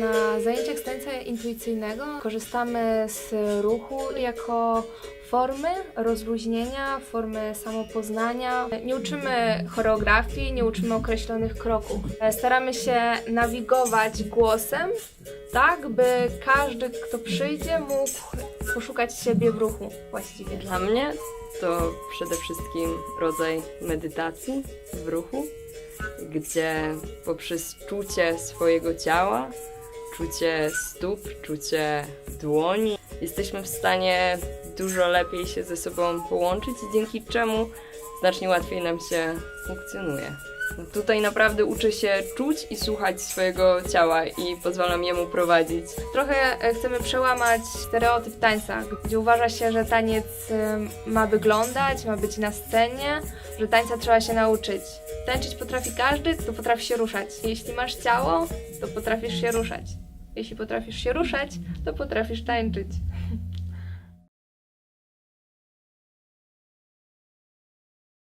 Na zajęciach z intuicyjnego korzystamy z ruchu jako formy rozluźnienia, formy samopoznania. Nie uczymy choreografii, nie uczymy określonych kroków. Staramy się nawigować głosem, tak by każdy, kto przyjdzie, mógł poszukać siebie w ruchu właściwie. Dla mnie to przede wszystkim rodzaj medytacji w ruchu, gdzie poprzez czucie swojego ciała, czucie stóp, czucie dłoni, jesteśmy w stanie dużo lepiej się ze sobą połączyć dzięki czemu znacznie łatwiej nam się funkcjonuje. Tutaj naprawdę uczę się czuć i słuchać swojego ciała i pozwalam jemu prowadzić. Trochę e, chcemy przełamać stereotyp tańca, gdzie uważa się, że taniec em, ma wyglądać, ma być na scenie, że tańca trzeba się nauczyć. Tańczyć potrafi każdy, kto potrafi się ruszać. Jeśli masz ciało, to potrafisz się ruszać. Jeśli potrafisz się ruszać, to potrafisz tańczyć.